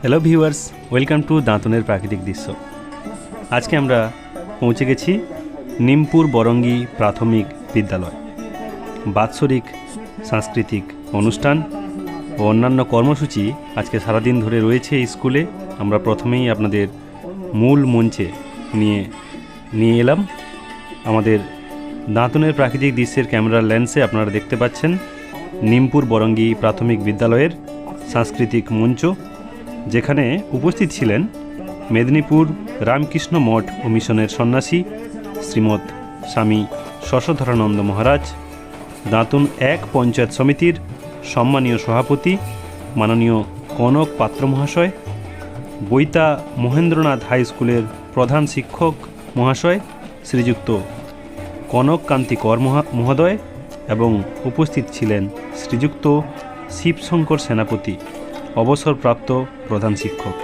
Hello viewers welcome to দাঁতনের প্রাকৃতিক দৃশ্য আজকে আমরা পৌঁছে গেছি নিমপুর বরঙ্গি প্রাথমিক বিদ্যালয় বাৎসরিক সাংস্কৃতিক অনুষ্ঠান ও অন্যান্য কর্মসূচি আজকে সারাদিন ধরে রয়েছে স্কুলে আমরা প্রথমেই আপনাদের মূল মঞ্চে নিয়ে নিয়ে এলাম আমাদের দাঁতনের প্রাকৃতিক দৃশ্যের ক্যামেরার লেন্সে আপনারা দেখতে পাচ্ছেন নিমপুর বরঙ্গি প্রাথমিক বিদ্যালয়ের সাংস্কৃতিক মঞ্চ যেখানে উপস্থিত ছিলেন মেদিনীপুর রামকৃষ্ণ মঠ ও মিশনের সন্ন্যাসী শ্রীমৎ স্বামী শশধরানন্দ মহারাজ, দাঁতুন এক পঞ্চায়েত সমিতির সম্মানীয় সভাপতি মাননীয় কনক পাত্র মহাশয় বৈতা মহেন্দ্রনাথ হাই স্কুলের প্রধান শিক্ষক মহাশয়, শ্রীযুক্ত কনক কান্তি কর মহোদয় এবং উপস্থিত ছিলেন শ্রীযুক্ত শিবশঙ্কর সেনাপতি। অবসরপ্রাপ্ত প্রধান শিক্ষক,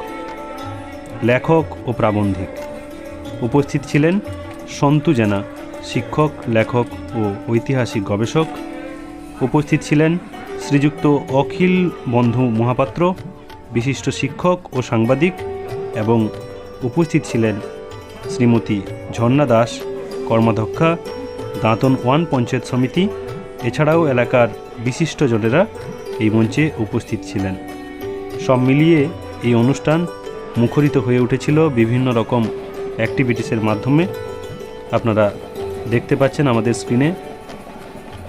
লেখক ও প্রাবন্ধিক। উপস্থিত ছিলেন সন্তু জেনা, শিক্ষক, লেখক ও ঐতিহাসিক গবেষক। উপস্থিত ছিলেন শ্রীযুক্ত অখিল বন্ধু মহাপাত্র, বিশিষ্ট শিক্ষক ও সাংবাদিক এবং উপস্থিত ছিলেন শ্রীমতী ঝর্ণা দাস, কর্মাধ্যক্ষা, দাঁতন ওয়ান পঞ্চায়েত সমিতি। এছাড়াও এলাকার বিশিষ্টজনেরা এই মঞ্চে উপস্থিত ছিলেন। সব মিলিয়ে এই অনুষ্ঠান মুখরিত হয়ে উঠেছিল বিভিন্ন রকম অ্যাক্টিভিটিসের মাধ্যমে। আপনারা দেখতে পাচ্ছেন আমাদের স্ক্রিনে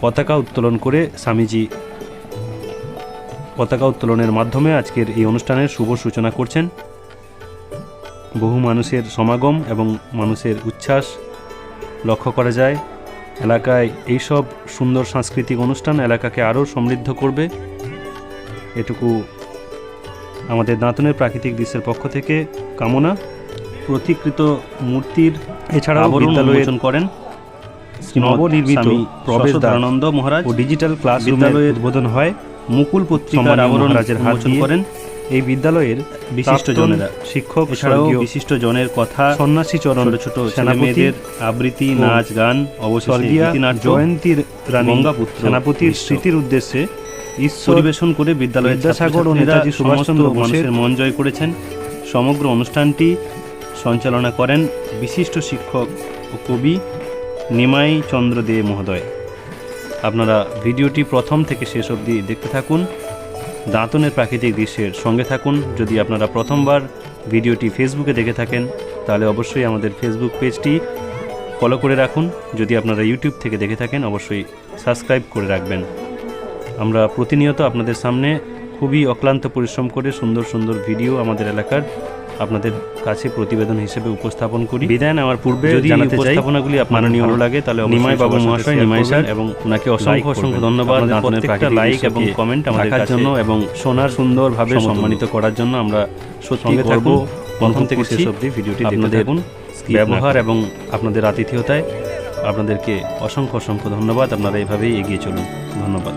পতাকা উত্তোলন করে স্বামীজি পতাকা উত্তোলনের মাধ্যমে আজকের এই অনুষ্ঠানের শুভ সূচনা করছেন। বহু মানুষের সমাগম এবং মানুষের উচ্ছ্বাস লক্ষ্য করা যায়। এলাকায় এইসব সুন্দর সাংস্কৃতিক অনুষ্ঠান এলাকাকে আরও সমৃদ্ধ করবে। এটুকু আমাদের দাঁতনের প্রাকৃতিক দৃশ্যের পক্ষ থেকে কামনা। প্রতিকৃত মূর্তির এছাড়াও উন্মোচন করেন নবনির্মিত প্রবেশ শশধরানন্দ মহারাজ। ও ডিজিটাল ক্লাস বিদ্যালয়ের উদ্বোধন হয় মুকুল পত্রিকার আবরণ মহারাজের হাত করেন এই বিদ্যালয়ের বিশিষ্ট জনেরা। শিক্ষক এছাড়াও বিশিষ্ট জনের কথা সন্ন্যাসী চরণ ছোট মেয়েদের আবৃত্তি নাচ গান গীতিনাট্য জয়ন্তীর রানী গঙ্গাপুত্র সেনাপতির স্মৃতির উদ্দেশ্যে পরিবেশন করে বিদ্যালয়ের বিদ্যাসাগর ও নেতাজি সুভাষচন্দ্র মানুষের মন জয় করেছেন। সমগ্র অনুষ্ঠানটি সঞ্চালনা করেন বিশিষ্ট শিক্ষক ও কবি নিমাই চন্দ্র দে মহোদয়। আপনারা ভিডিওটি প্রথম থেকে শেষ অবধি দেখতে থাকুন। দাঁতনের প্রাকৃতিক দৃশ্যের সঙ্গে থাকুন। যদি আপনারা প্রথমবার ভিডিওটি ফেসবুকে দেখে থাকেন তাহলে অবশ্যই আমাদের ফেসবুক পেজটি ফলো করে রাখুন। যদি আপনারা ইউটিউব থেকে দেখে থাকেন অবশ্যই সাবস্ক্রাইব করে রাখবেন। আমরা প্রতিনিয়ত আপনাদের সামনে খুবই অক্লান্ত পরিশ্রম করে সুন্দর সুন্দর ভিডিও আমাদের এলাকার আপনাদের কাছে প্রতিবেদন হিসেবে উপস্থাপন করি। বিদায় নেওয়ার পূর্বে যদি উপস্থাপনাগুলি মাননীয় ভালো লাগে তাহলে নিমাই বাবু মহাশয় নিমাই স্যার এবং ওনাকে অসংখ্য অসংখ্য ধন্যবাদ। আপনাদের প্রত্যেকটা দৃশ্যকে এবং কমেন্ট আমাদের জন্য এবং সোনার সুন্দরভাবে। সম্মানিত করার জন্য আমরা সঙ্গে থাকব প্রথম থেকে শেষ অবধি ভিডিওটি আপনাদের ব্যবহার এবং আপনাদের আতিথেয়তায় আপনাদেরকে অসংখ্য অসংখ্য ধন্যবাদ। আপনারা এভাবেই এগিয়ে চলুন। ধন্যবাদ।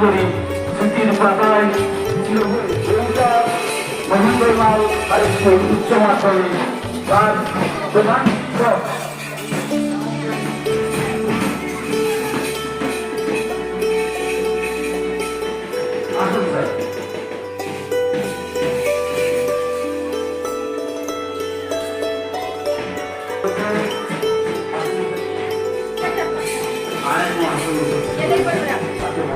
করি স্মৃতির পাতায় মহিন্দ্রলাল হাইস্কুল উচ্চ মাধ্যমিক তার Gracias.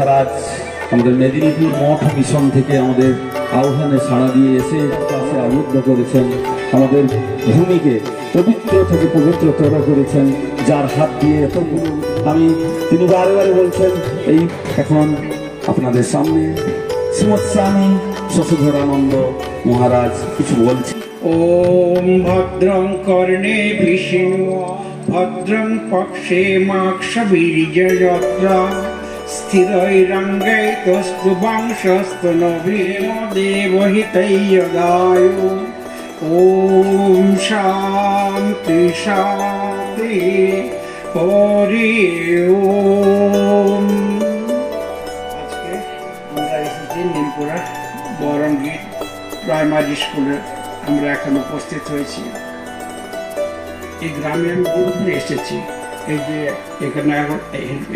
মহারাজ, আমাদের মেদিনীপুর মঠ মিশন থেকে আমাদের আহ্বানে সাড়া দিয়ে এসে পাশে আবদ্ধ করেছেন। আমাদের ভূমিকে পবিত্র থেকে পবিত্রতর করেছেন, যার হাত দিয়ে এতগুলো আমি তিনি বারে বারে বলছেন, এই এখন আপনাদের সামনে শ্রীমৎ স্বামী শশধরানন্দ মহারাজ কিছু বলছেন। ওম ভদ্রং কর্ণে ভীষণ, ভদ্রং পক্ষে মাক্ষ বীর্যযত্রা। पक्षे माक्षवीर्यजत्रा स्थिरैरङ्गैतस्तुवांशस्तु नभेम देवहितैयदायु ॐ शान्ति शान्ति हरि ओम আজকে আমরা এসেছি নিমপুরা বরঙ্গি প্রাইমারি স্কুলে আমরা এখন উপস্থিত হয়েছি এই গ্রামে আমি বহুদিন এসেছি এই যে এখানে এখন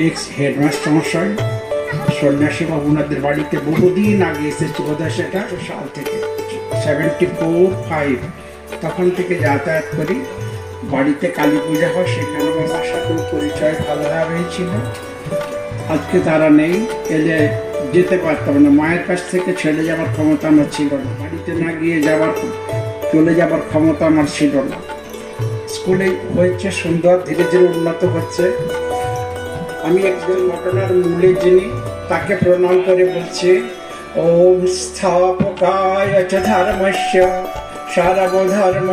এক্স হেডমাস্টার মশাই, সন্ন্যাসী বাবু ওনাদের বাড়িতে বহুদিন আগে এসেছি বোধহয় সেটা সাল থেকে সেভেন্টি ফোর ফাইভ তখন থেকে যাতায়াত করি। বাড়িতে কালী পূজা হয়, সেখানে আমার সাথেও পরিচয় ভালোভাবেই ছিল। আজকে তারা নেই এলে যেতে পারতাম না, মায়ের কাছ থেকে ছেড়ে যাওয়ার ক্ষমতা আমার ছিল না, বাড়িতে না গিয়ে যাওয়ার, চলে যাওয়ার ক্ষমতা আমার ছিল না। স্কুলে হয়েছে সুন্দর, ধীরে ধীরে উন্নত হচ্ছে। আমি একজন ঘটনার মূলে যিনি, তাকে প্রণাম করে বলছি, ওম স্থাপকায় ধর্মস্য সারবধর্ম